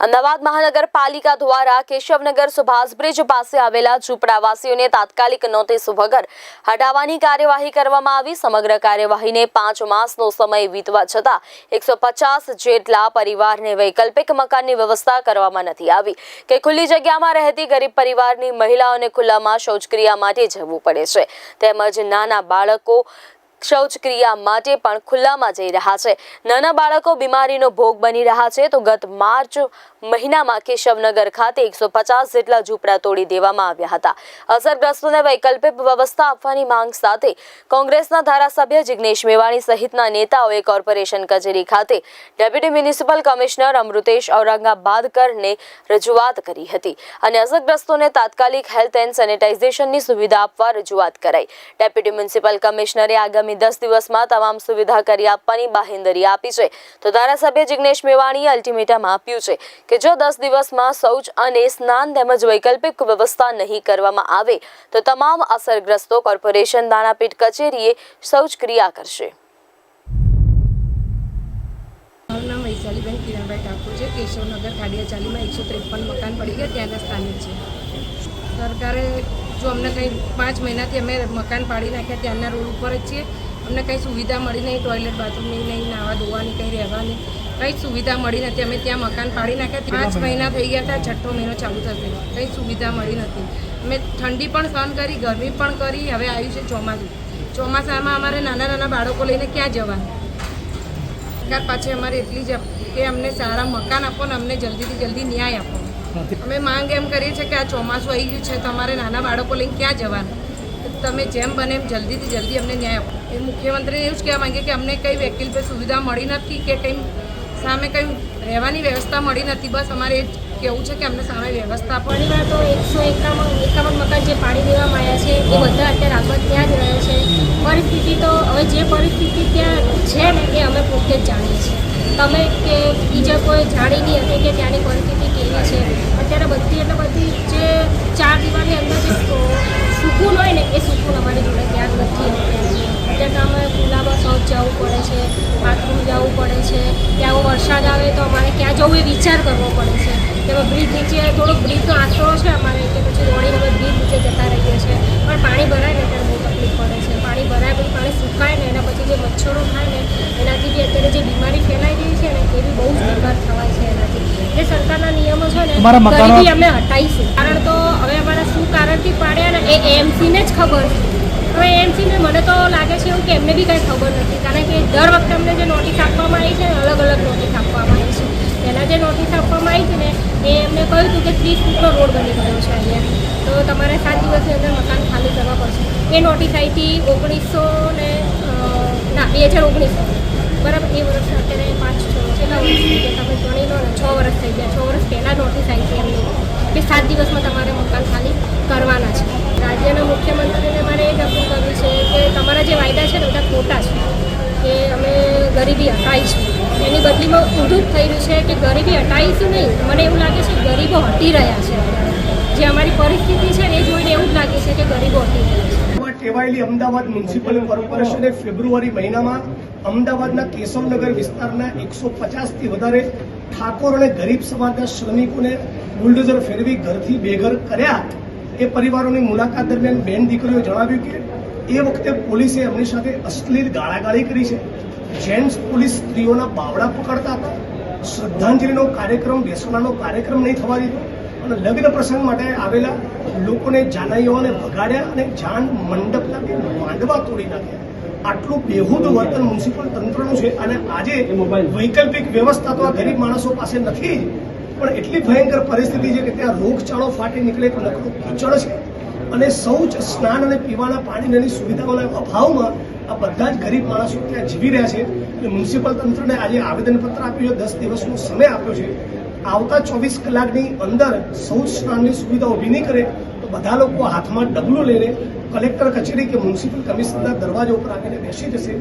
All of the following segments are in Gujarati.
અમદાવાદ મહાનગરપાલિકા દ્વારા કેશવનગર સુભાષ બ્રિજ પાસે આવેલા ઝૂંપડાવાસીઓને તાત્કાલિક નોટિસ વગર હટાવવાની કાર્યવાહી કરવામાં આવી. સમગ્ર કાર્યવાહીને પાંચ માસનો સમય વીતવા છતાં એકસો જેટલા પરિવારને વૈકલ્પિક મકાનની વ્યવસ્થા કરવામાં નથી આવી. કે ખુલ્લી જગ્યામાં રહેતી ગરીબ પરિવારની મહિલાઓને ખુલ્લામાં શૌચક્રિયા માટે જવું પડે છે. તેમજ નાના બાળકો શૌચક્રિયા માટે પણ ખુલ્લામાં જઈ રહ્યા છે. નાના બાળકો બીમારીનો ભોગ બની રહ્યા છે તો ગત માર્ચ મહિનામાં કેશવનગર ખાતે એકસો પચાસ જેટલા ઝૂંપડા તોડી દેવામાં આવ્યા હતા. અસરગ્રસ્તોને વૈકલ્પિક વ્યવસ્થા આપવાની માંગ સાથે કોંગ્રેસના ધારાસભ્ય જિગ્નેશ મેવાણી સહિતના નેતાઓએ કોર્પોરેશન કચેરી ખાતે ડેપ્યુટી મ્યુનિસિપલ કમિશનર અમૃતેશ ઔરંગાબાદકરને રજૂઆત કરી હતી અને અસરગ્રસ્તોને તાત્કાલિક હેલ્થ એન્ડ સેનિટાઇઝેશનની સુવિધા આપવા રજૂઆત કરાઈ. ડેપ્યુટી મ્યુનિસિપલ કમિશનરે આગામી દસ દિવસમાં તમામ સુવિધા કરી આપવાની બાહેંધરી આપી છે. તો ધારાસભ્ય જિગ્નેશ મેવાણીએ અલ્ટિમેટમ આપ્યું છે કે જો દસ દિવસમાં શૌચ અને સ્નાન તેમજ વૈકલ્પિક વ્યવસ્થા નહીં કરવામાં આવે, તો તમામ અસરગ્રસ્તો કોર્પોરેશન દાણાપીઠ કચેરીએ શૌચ ક્રિયા કરશે. નામ વૈશાલીબેન કિરણભાઈ ઠાકોર છે. કેશવનગર ખાડિયા ચાલીમાં એકસો ત્રેપન મકાન પડી ગયા ત્યાંના સ્થાનિક છે. સરકારે જો અમને કંઈ પાંચ મહિનાથી અમે મકાન પાડી નાખ્યા ત્યાંના રોડ ઉપર જ છીએ. અમને કંઈ સુવિધા મળી નહીં ટોયલેટ બાથરૂમની નહીં નાવા ધોવાની કંઈ રહેવાની. કંઈ સુવિધા મળી નથી. અમે ત્યાં મકાન પાડી નાખ્યા. પાંચ મહિના થઈ ગયા હતા છઠ્ઠો મહિનો ચાલુ થશે કંઈ સુવિધા મળી નથી. અમે ઠંડી પણ સહન કરી ગરમી પણ કરી હવે આવ્યું છે ચોમાસું. ચોમાસામાં અમારે નાના નાના બાળકો લઈને ક્યાં જવાનું? સરકાર પાછી અમારે એટલી જ કે અમને સારા મકાન આપો ને અમને જલ્દીથી જલ્દી ન્યાય આપો. અમે માંગ એમ કરીએ છીએ કે આ ચોમાસું આવી ગયું છે તમારે નાના બાળકો લઈને ક્યાં જવાનું? તમે જેમ બને એમ જલ્દીથી જલ્દી અમને ન્યાય આપો. એ મુખ્યમંત્રીને એવું જ કહેવા માંગે કે અમને કંઈ પર સુવિધા મળી નથી કે કંઈ સામે કંઈ રહેવાની વ્યવસ્થા મળી નથી. બસ અમારે એ કેવું કહેવું છે કે અમને સામે વ્યવસ્થા પણ ઘણીવાર તો એકસો એકાવન એકાવન મકાન જે પાડી દેવામાં આવ્યા છે એ બધા અત્યારે આગળ ત્યાં જ રહે છે. પરિસ્થિતિ તો હવે જે પરિસ્થિતિ ત્યાં છે ને એ અમે પોતે જ જાણીએ છીએ. તમે કે બીજા કોઈ જાણી નહીં હતી કે ત્યાંની પરિસ્થિતિ કેવી છે? અત્યારે બધી એટલે બધી જે ચાર દિવાલની અંદર જે સુકૂન હોય ને, એ સુકૂન અમારી જોડે ત્યાં નથી. તો અમે ખુલ્લામાં શૌચ જવું પડે છે, બાથરૂમ જવું પડે છે. ત્યાં વરસાદ આવે તો અમારે ક્યાં જવું એ વિચાર કરવો પડે છે. તેમાં બ્રિજ નીચે થોડો બ્રિજનો આશરો છે અમારે, કે પછી દોડીને અમે બ્રિજ નીચે જતા રહીએ છીએ પણ પાણી ભરાય ને ત્યારે બહુ તકલીફ પડે છે પાણી ભરાય પછી પાણી સુકાય ને એના પછી જે મચ્છરો થાય ને એનાથી બી અત્યારે જે બીમારી ફેલાઈ રહી છે ને એ બી બહુ જ બીમાર થવાય છે એનાથી જે સરકારના છે ને તમારા મકાનો- અમે હટાઈશું. કારણ તો હવે અમારા શું કારણથી પાડ્યા ને એ એમસીને જ ખબર છે. હવે એમસીને મને તો લાગે છે એવું કે એમને બી કાંઈ ખબર નથી. કારણ કે દર વખતે અમને જે નોટિસ આપવામાં આવી છે ને અલગ અલગ નોટિસ આપવામાં આવી છે. પહેલાં જે નોટિસ આપવામાં આવી હતી ને એ એમને કહ્યું હતું કે ત્રીસ ફૂટનો રોડ બની ગયો છે અહીંયા. તો તમારે સાત દિવસની અંદર મકાન ખાલી કરવા પડશે. એ નોટિસ આવી હતી ઓગણીસો ને ના બે હજાર ઓગણીસો બરાબર, એ વર્ષ અત્યારે પાંચ છ છેલ્લા વર્ષ તમે ગણી લો છ વર્ષ થઈ ગયા. છ વર્ષ પહેલાં નોટિસ આવી છે એમની. કે સાત દિવસમાં તમારે મકાન ખાલી કરવાના છે. રાજ્યના મુખ્યમંત્રીને મારે એ અપીલ કરવી છે કે તમારા જે વાયદા છે ને, બધા ખોટા છે. કે અમે ગરીબી હટાવીશું એની બદલીમાં ઊંધું જ થઈ રહ્યું છે કે ગરીબી હટાવીશું નહીં? મને એવું લાગે છે ગરીબો હટી રહ્યા છે. જે અમારી પરિસ્થિતિ છે, એ જોઈને એવું જ લાગે છે કે ગરીબો હટી રહ્યા છે. ટેવાયેલી અમદાવાદ મ્યુનિસિપલ કોર્પોરેશને ફેબ્રુઆરી મહિનામાં અમદાવાદના કેશવનગર વિસ્તારના એકસો પચાસથી વધારે ઠાકોર અને ગરીબ સમાજના શ્રમિકોને બુલડોઝર ફેરવી ઘરથી બેઘર કર્યા. એ પરિવારોની મુલાકાત દરમિયાન બેન દીકરીઓ જણાવ્યું કે, એ વખતે પોલીસે એમની સાથે અશ્લીલ ગાળાગાળી કરી છે. જેન્ટ્સ પોલીસ સ્ત્રીઓના બાવડા પકડતા હતા. શ્રદ્ધાંજલિનો કાર્યક્રમ બેસણાનો કાર્યક્રમ નહીં થવા દીધો. લગ્ન પ્રસંગ માટે આવેલા લોકોને જાનૈયાઓને ભગાડ્યા અને જાન મંડપના બે માંડવા તોડી નાખ્યા. આટલું બેહુદ વર્તન મ્યુનિસિપલ તંત્રનું છે અને આજે વૈકલ્પિક વ્યવસ્થા તો આ ગરીબ માણસો પાસે નથી પણ એટલી ભયંકર પરિસ્થિતિ છે કે ત્યાં રોગચાળો ફાટી નીકળે તો નકરો કીચડ છે. અને શૌચ સ્નાન અને પીવાના પાણીની સુવિધાઓના અભાવમાં આ બધા જ ગરીબ માણસો ત્યાં જીવી રહ્યા છે. એટલે મ્યુનિસિપલ તંત્રને આજે આવેદનપત્ર આપ્યું છે દસ દિવસનો સમય આપ્યો છે. આવતા ચોવીસ કલાકની અંદર શૌચ સ્નાનની સુવિધા ઊભી નહીં કરે તો બધા લોકો હાથમાં ડબલું લઈને કલેક્ટર કચેરી કે મ્યુનિસિપલ કમિશનરના દરવાજા ઉપર આવીને બેસી જશે.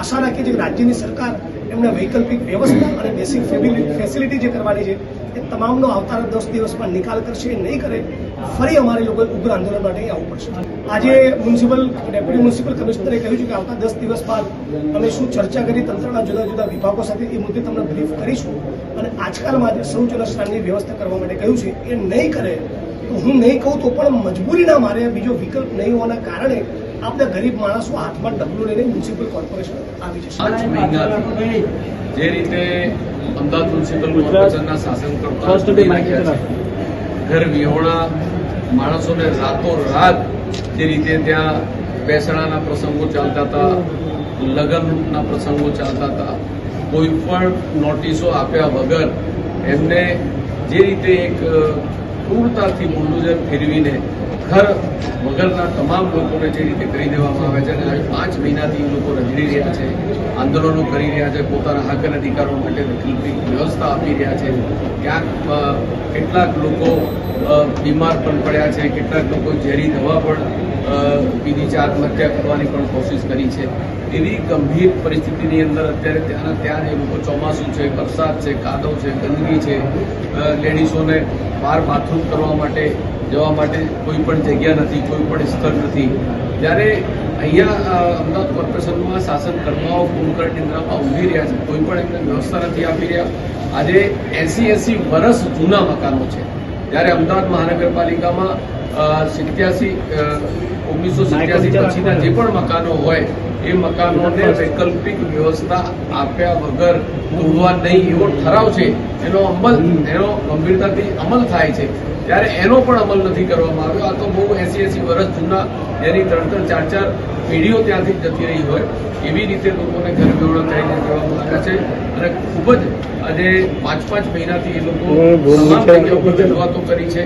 આશા રાખીએ છીએ રાજ્યની સરકાર એમને વૈકલ્પિક વ્યવસ્થા અને બેસિક ફેસિલિટી જે કરવાની છે, એ તમામનો આવતા દસ દિવસમાં નિકાલ કરશે. એ નહીં કરે, ફરી અમારે લોકોએ ઉગ્ર આંદોલન માટે આવવું પડશે. આજે મ્યુનિસિપલ ડેપ્યુટી મ્યુનિસિપલ કમિશનરે કહ્યું છે કે આવતા દસ દિવસ બાદ અમે શું ચર્ચા કરી, તંત્રના જુદા જુદા વિભાગો સાથે એ મુદ્દે તમને બ્રીફ કરીશું. અને આજકાલમાં જે સૌ સ્નાનની વ્યવસ્થા કરવા માટે કહ્યું છે, એ નહીં કરે હું નહીં કહું તો પણ મજબૂરીના મારે બીજો વિકલ્પ નહીં હોવાના કારણે આપણા ગરીબ માણસો હાથમાં ડબલું લઈને મ્યુનિસિપલ કોર્પોરેશન આવી જશે. પાંચ મહિનાથી જે રીતે અમદાવાદ મ્યુનિસિપલ કોર્પોરેશનના શાસન કરતા ઘર વિહોણા માણસોને રાતો રાત જે રીતે ત્યાં બેસણાના પ્રસંગો ચાલતા હતા લગ્નના પ્રસંગો ચાલતા હતા કોઈ પણ નોટિસો આપ્યા વગર એમને જે રીતે એક ક્રૂરતાથી બુલડોઝર ફેરવીને ઘર વગરના તમામ લોકોને જે રીતે કરી દેવામાં આવે છે અને પાંચ મહિનાથી એ લોકો રજડી રહ્યા છે, આંદોલનો કરી રહ્યા છે, પોતાના હક અને અધિકારો માટે વ્યવસ્થા આપી રહ્યા છે. ક્યાંક કેટલાક લોકો બીમાર પણ પડ્યા છે, કેટલાક લોકો ઝેરી દવા પણ પીધી છે, આત્મહત્યા કરવાની પણ કોશિશ કરી છે. એવી ગંભીર પરિસ્થિતિની અંદર અત્યારે ત્યાંના ત્યાં એ લોકો ચોમાસું છે, વરસાદ છે, કાદવ છે, ગંદકી છે. લેડીઝોને બહાર બાથરૂમ કરવા માટે જવા માટે કોઈ પણ જગ્યા નથી, કોઈ પણ સ્થળ નથી. ત્યારે અહીંયા અમદાવાદ કોર્પોરેશનમાં શાસન કર્તાઓ કુંભકર્ણ નિંદ્રામાં ઊભી રહ્યા છે, કોઈ પણ એમને વ્યવસ્થા નથી આપી રહ્યા. આજે એસી એસી વર્ષ જૂના મકાનો છે. જ્યારે અમદાવાદ મહાનગરપાલિકામાં સિત્યાસી ઓગણીસો સિત્યાસી પછીના જે પણ મકાનો હોય એ મકાનોને વૈકલ્પિક વ્યવસ્થા આપ્યા વગર તોડવા નહીં એવો ઠરાવ છે. એનો અમલ એનો ગંભીરતાથી અમલ થાય છે. ત્યારે એનો પણ અમલ નથી કરવામાં આવ્યો આ તો બહુ એસી એસી વર્ષ જૂના જેની ત્રણ ત્રણ ચાર ચાર પેઢીઓ ત્યાંથી જતી રહી હોય એવી રીતે લોકોને ઘર વિહોણા કરીને જવામાં આવ્યા છે. અને ખૂબ જ આજે પાંચ પાંચ મહિનાથી એ લોકો તમામ જગ્યા ઉપર રજૂઆતો કરી છે.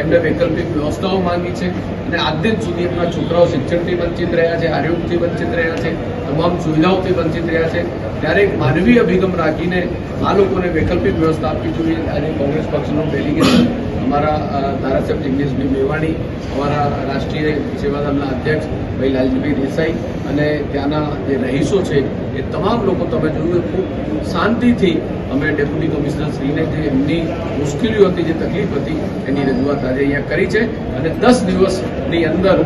એમને વૈકલ્પિક વ્યવસ્થાઓ માંગી છે. અને આજે જ સુધી એમના છોકરાઓ શિક્ષણથી વંચિત રહ્યા છે, આરોગ્યથી વંચિત રહ્યા છે, તમામ સુવિધાઓથી વંચિત રહ્યા છે. ત્યારે એક માનવીય અભિગમ રાખીને આ લોકોને વૈકલ્પિક વ્યવસ્થા આપવી જોઈએ. આજે કોંગ્રેસ પક્ષનું ડેલિગેશન અમારા ધારાસભ્ય જિગ્નેશભાઈ મેવાણી, અમારા રાષ્ટ્રીય સેવાદળના અધ્યક્ષ ભાઈ લાલજીભાઈ દેસાઈ અને ત્યાંના જે રહીશો છે, એ તમામ લોકો તમે જોયું ખૂબ શાંતિથી અમે ડેપ્યુટી કમિશનરશ્રીને જે એમની મુશ્કેલીઓ હતી, જે તકલીફ હતી, એની રજૂઆત આજે અહીંયા કરી છે અને દસ દિવસની અંદર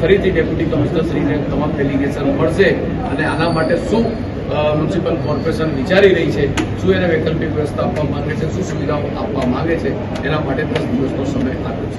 ફરીથી ડેપ્યુટી કમિશનરશ્રીને તમામ ડેલિગેશન મળશે અને આના માટે શું મ્યુનિસિપલ કોર્પોરેશન વિચારી રહી છે, શું એને વૈકલ્પિક વ્યવસ્થા આપવા માંગે છે, શું સુવિધાઓ આપવા માંગે છે, એના માટે દસ દિવસનો સમય આપ્યો છે.